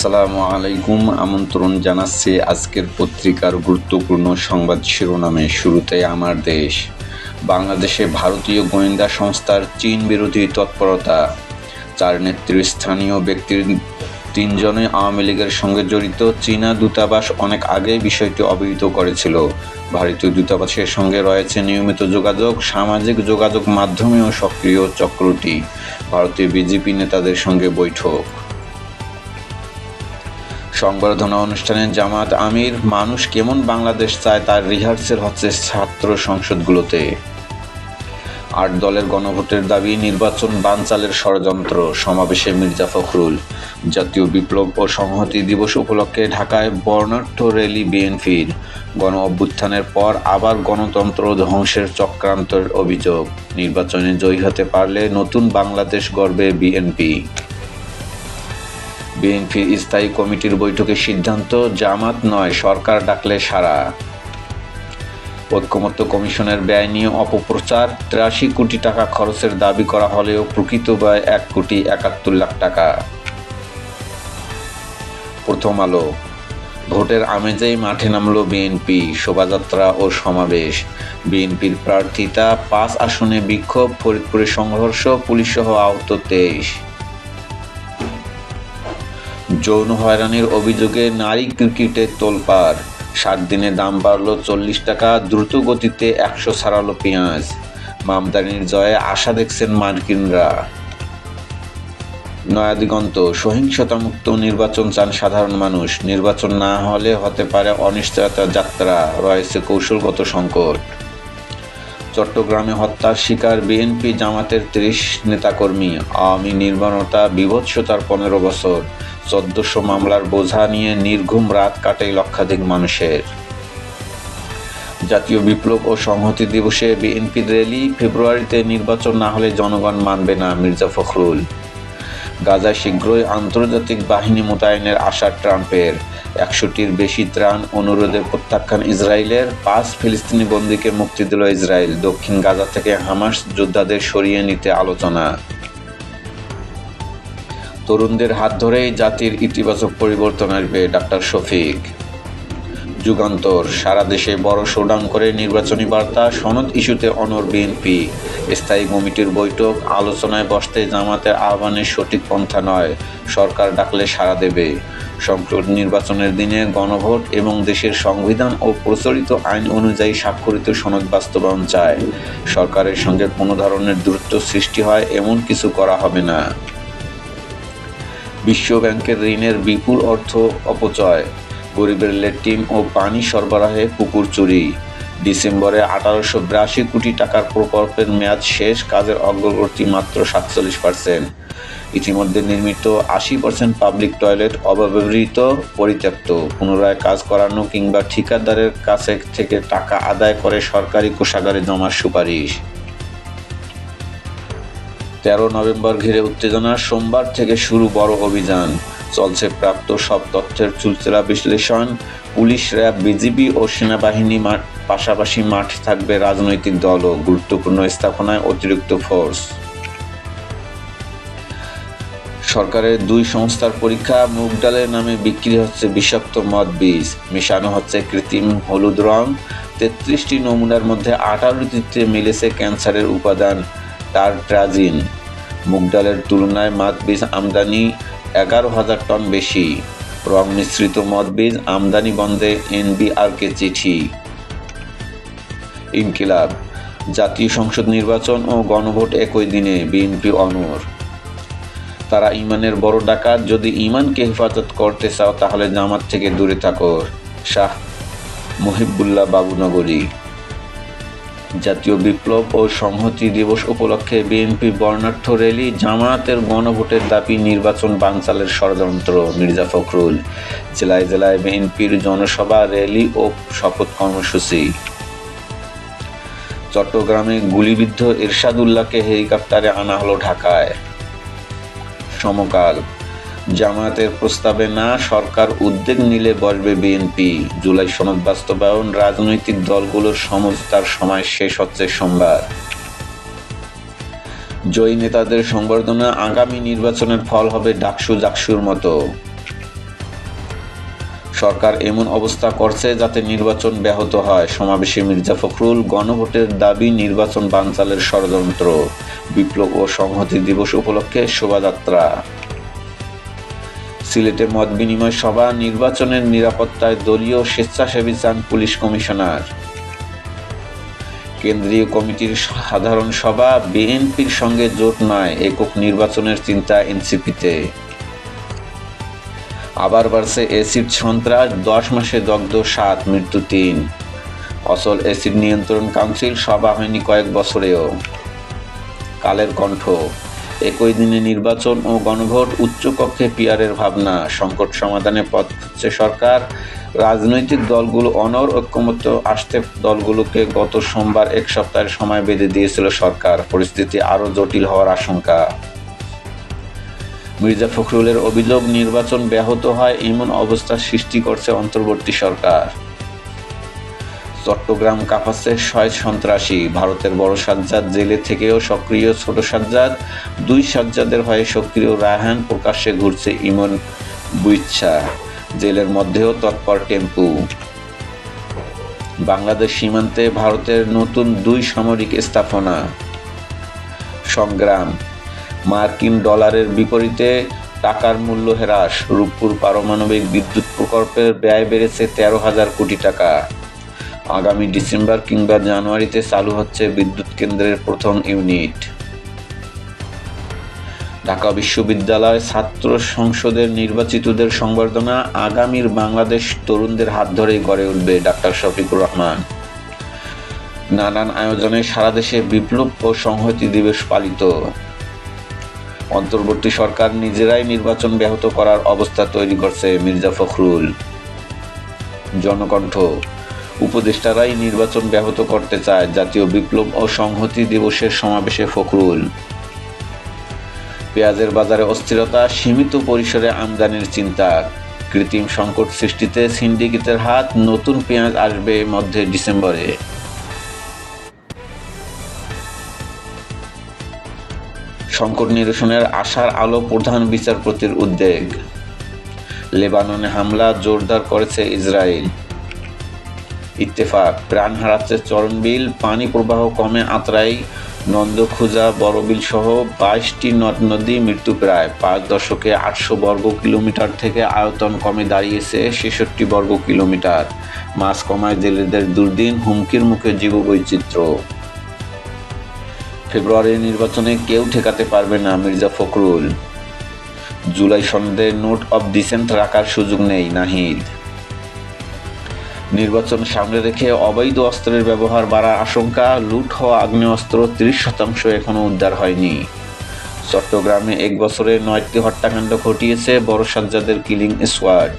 আসসালামু আলাইকুম। আমন্ত্রণ জানাচ্ছি আজকের পত্রিকার গুরুত্বপূর্ণ সংবাদ শিরোনামে শুরুতে আমার দেশ। বাংলাদেশে ভারতীয় গোয়েন্দা সংস্থার চীন বিরোধী তৎপরতা। চার নেতৃস্থানীয় ব্যক্তির তিনজনে আওয়ামী লীগের সঙ্গে জড়িত। চীনা দূতাবাস অনেক আগেই বিষয়টি অবহিত করেছিল। ভারতীয় দূতাবাসের সঙ্গে রয়েছে নিয়মিত যোগাযোগ, সামাজিক যোগাযোগ মাধ্যমেও সক্রিয় চক্রটি। ভারতীয় বিজেপি নেতাদের সঙ্গে বৈঠক। সংবর্ধনা অনুষ্ঠানে জামাত আমির, মানুষ কেমন বাংলাদেশ চায় তার রিহার্সেল হচ্ছে ছাত্র সংসদগুলোতে। আট দলের গণভোটের দাবি, নির্বাচন বানচালের ষড়যন্ত্র, সমাবেশে মির্জা ফখরুল। জাতীয় বিপ্লব ও সংহতি দিবস উপলক্ষে ঢাকায় বর্ণাঢ্য র্যালি বিএনপির। গণ অভ্যুত্থানের পর আবার গণতন্ত্র ধ্বংসের চক্রান্তের অভিযোগ। নির্বাচনে জয়ী হতে পারলে নতুন বাংলাদেশ গড়বে বিএনপি। বিএনপির স্থায়ী কমিটির বৈঠকে সিদ্ধান্ত, জামাত নয়, সরকার ডাকলে সারা। ঐক্যমত্য কমিশনের ব্যয় নিয়ে অপপ্রচার, তিরাশি কোটি টাকা খরচের দাবি করা হলেও প্রকৃত ব্যয় এক কোটি একাত্তর লাখ টাকা। প্রথম আলো। ভোটের আমেজেই মাঠে নামল বিএনপি, শোভাযাত্রা ও সমাবেশ। বিএনপির প্রার্থিতা পাঁচ আসনে বিক্ষোভ, ফরিদপুরে সংঘর্ষ, পুলিশসহ আহত তেইশ। যৌন হয়রানির অভিযোগে নারী ক্রিকেটে তোলপাড়। সাত দিনে দাম বাড়লো চল্লিশ টাকা দ্রুত গতিতে একশো ছাড়ালো পেঁয়াজ। মামদানির জয়ে আশা দেখছেন মার্কিনরা। নয়াদিগন্ত, সহিংসতামুক্ত নির্বাচন চান সাধারণ মানুষ। নির্বাচন না হলে হতে পারে অনিশ্চয়তা যাত্রা, রয়েছে কৌশলগত সংকট। চট্টগ্রামে হত্যার শিকার বিএনপি জামাতের তিরিশ নেতাকর্মী। আওয়ামী নির্মাণতা বিভৎসতার পনেরো বছর। চোদ্দশো মামলার বোঝা নিয়ে নির্ঘুম রাত কাটে লক্ষাধিক মানুষের। জাতীয় বিপ্লব ও সংহতি দিবসে বিএনপির র্যালি ফেব্রুয়ারিতে নির্বাচন না হলে জনগণ মানবে না মির্জা ফখরুল। গাজায় শীঘ্রই আন্তর্জাতিক বাহিনী মোতায়েনের আশা ট্রাম্পের। একশোটির বেশি ত্রাণ অনুরোধের প্রত্যাখ্যান ইসরায়েলের। পাঁচ ফিলিস্তিনি বন্দীকে মুক্তি দিল ইসরায়েল। দক্ষিণ গাজা থেকে হামাস যোদ্ধাদের সরিয়ে নিতে আলোচনা। তরুণদের হাত ধরেই জাতির ইতিবাচক পরিবর্তন আসবে ডাক্তার শফিক। যুগান্তর। সারা দেশে বড় শোডাউন করে নির্বাচনী বার্তা, সনদ ইস্যুতে অনর বিএনপি। স্থায়ী কমিটির বৈঠক, আলোচনায় বসতে জামাতের আহ্বানের সঠিক পন্থা নয়। সরকার ডাকলে সাড়া দেবে। সংসদ নির্বাচনের দিনে গণভোট এবং দেশের সংবিধান ও প্রচলিত আইন অনুযায়ী স্বাক্ষরিত সনদ বাস্তবায়ন চায়। সরকারের সঙ্গে কোনো ধরনের দূরত্ব সৃষ্টি হয় এমন কিছু করা হবে না। বিশ্ব ব্যাংকের ঋণের বিপুল অর্থ অপচয়, গরিবের ল্যাট্রিন ও পানি সরবরাহে পুকুর চুরি। ডিসেম্বরে আঠারোশো বিরাশি কোটি টাকার প্রকল্পের মেয়াদ শেষ, কাজের অগ্রগতি মাত্র সাতচল্লিশ পার্সেন্ট। ইতিমধ্যে নির্মিত আশি পার্সেন্ট পাবলিক টয়লেট অব্যবহৃত, পরিত্যক্ত। পুনরায় কাজ করানো কিংবা ঠিকাদারের কাছে থেকে টাকা আদায় করে সরকারি কোষাগারে জমার সুপারিশ। তেরো নভেম্বর ঘিরে উত্তেজনা সোমবার থেকে শুরু বড় অভিযান। চলছে প্রাপ্ত সব তথ্যের চুলচেরা বিশ্লেষণ। পুলিশ, র্যাব, বিজিবি ও সেনাবাহিনী পাশাপাশি মাঠ থাকবে রাজনৈতিক দল ও গুরুত্বপূর্ণ স্থাপনায় অতিরিক্ত ফোর্স সরকারের দুই সংস্থার পরীক্ষা মুগ ডালের নামে বিক্রি হচ্ছে বিষাক্ত মদ বীজ। মেশানো হচ্ছে কৃত্রিম হলুদ রং। তেত্রিশটি নমুনার মধ্যে আঠারোটিতে মিলেছে ক্যান্সারের উপাদান টারট্রাজিন মুগ ডালের তুলনায় মাদ বীজ আমদানি এগারো হাজার টন বেশি। রং মিশ্রিত মদ বীজ আমদানি বন্ধে এনবিআরকে চিঠি। ইনকিলাব, জাতীয় সংসদ নির্বাচন ও গণভোট একই দিনে বিএনপি অনর তারা ইমানের বড় ডাকাত। যদি ইমানকে হেফাজত করতে চাও, তাহলে জামাত থেকে দূরে থাকো। শাহ মহিবুল্লাহ বাবুনগরী। জাতীয় বিপ্লব ও সংহতি দিবস উপলক্ষে বিএনপি বর্ণাঢ্য র্যালি, জামায়াতের গণভোটের দাবি, নির্বাচন বানচালের ষড়যন্ত্র, মির্জা ফখরুল। জেলায় জেলায় বিএনপির জনসভা, র্যালি ও শপথ কর্মসূচি। চট্টগ্রামে গুলিবিদ্ধ এরশাদুল্লাহকে হেলিকপ্টারে আনা হলো ঢাকায়। সমকাল। জামায়াতের প্রস্তাবে না সরকার উদ্যোগ নিলে বসবে বিএনপি। জুলাই সনদ বাস্তবায়ন রাজনৈতিক দলগুলোর সমঝোতার সময় শেষ হচ্ছে সোমবার। জয়ী নেতাদের সংবর্ধনা আগামী নির্বাচনের ফল হবে ডাকসু জাকসুর মতো। সরকার এমন অবস্থা করছে যাতে নির্বাচন ব্যাহত হয়। সমাবেশে মির্জা ফখরুল গণভোটের দাবি নির্বাচন বানচালের ষড়যন্ত্র। বিপ্লব ও সংহতি দিবস উপলক্ষে শোভাযাত্রা। সিলেটে মত বিনিময় সভা, নির্বাচনের নিরাপত্তায় দলীয় স্বেচ্ছাসেবী চান পুলিশ কমিশনার। কেন্দ্রীয় কমিটির সাধারণ সভা, বিএনপির সঙ্গে জোট নয়, একক নির্বাচনের চিন্তা এনসিপিতে। আবার বাড়ছে এসিড সন্ত্রাস, দশ মাসে দগ্ধ, সাত মৃত্যু, তিন। অসল এসিড নিয়ন্ত্রণ কাউন্সিল সভা হয়নি কয়েক বছরেও। কালের কণ্ঠ, একই দিনে নির্বাচন ও গণভোট, উচ্চকক্ষে পিয়ারের ভাবনা, সংকট সমাধানে পথ খুঁজছে সরকার। রাজনৈতিক দলগুলো অনর ঐক্যমত্য, আসতে দলগুলোকে গত সোমবার এক সপ্তাহের সময় বেঁধে দিয়েছিল সরকার। পরিস্থিতি আরও জটিল হওয়ার আশঙ্কা। মির্জা ফখরুলের অভিযোগ, নির্বাচন ব্যাহত হয় এমন অবস্থা সৃষ্টি করছে অন্তর্বর্তী সরকার। চট্টগ্রাম কাফাসে ছয় সন্ত্রাসী, ভারতের বড় সাজ্জাদ জেলে থেকেও সক্রিয় ছোট সাজ্জাদ, দুই সাজ্জাদের হয়ে সক্রিয় রায়হান প্রকাশ্যে ঘুরছে ইমন বুইচ্ছা, জেলের মধ্যেও তৎপর টেম্পু। বাংলাদেশ সীমান্তে ভারতের নতুন দুই সামরিক স্থাপনা, সংগ্রাম। মার্কিন ডলারের বিপরীতে টাকার মূল্য হ্রাস। রূপপুর পারমাণবিক বিদ্যুৎ প্রকল্পের ব্যয় বেড়েছে তেরো হাজার কোটি টাকা। আগামী ডিসেম্বর কিংবা জানুয়ারিতে চালু হচ্ছে বিদ্যুৎ কেন্দ্রের প্রথম ইউনিট। ঢাকা বিশ্ববিদ্যালয় ছাত্র সংসদের নির্বাচিতদের সংবর্ধনা আগামীর বাংলাদেশ তরুণদের হাত ধরেই গড়ে উঠবে ডাক্তার শফিকুর রহমান। নানান আয়োজনে সারা দেশে বিপ্লব ও সংহতি দিবস পালিত। অন্তর্বর্তী সরকার নিজেরাই নির্বাচন ব্যাহত করার অবস্থা তৈরি করছে মির্জা ফখরুল। জনকণ্ঠ, উপদেষ্টারাই নির্বাচন ব্যাহত করতে চায় জাতীয় বিপ্লব ও সংহতি দিবসের সমাবেশে ফখরুল। পেঁয়াজের বাজারে অস্থিরতা, সীমিত পরিসরে আমদানির চিন্তা, কৃত্রিম সংকট সৃষ্টিতে সিন্ডিকেটের হাত নতুন পেঁয়াজ আসবে মধ্যে ডিসেম্বরে। সংকট নিরসনের আশার আলো প্রধান বিচারপতির উদ্বেগ। লেবাননে হামলা জোরদার করেছে ইসরায়েল। ইত্তেফাক, প্রাণ হারাচ্ছে চরণবিল পানি প্রবাহ কমে আত্রাই নন্দখুজা বড়বিল সহ বাইশটি নদ নদী মৃত্যু প্রায়। পাঁচ দশকে আটশো বর্গ কিলোমিটার থেকে আয়তন কমে দাঁড়িয়েছে ছেষট্টি বর্গ কিলোমিটার। মাছ কমায় জেলেদের দুর্দিন, হুমকির মুখে জীববৈচিত্র্য। ফেব্রুয়ারির নির্বাচনে কেউ ঠেকাতে পারবে না মির্জা ফখরুল। জুলাই সনদে নোট অব ডিসেন্ট রাখার সুযোগ নেই নাহিদ। নির্বাচন সামনে রেখে অবৈধ অস্ত্রের ব্যবহার বাড়ার আশঙ্কা, লুট হওয়া আগ্নেয়াস্ত্র তিরিশ শতাংশ এখনও উদ্ধার হয়নি। চট্টগ্রামে এক বছরে নয়টি হত্যাকাণ্ড ঘটিয়েছে বড় সাজ্জাদের কিলিং স্কোয়াড।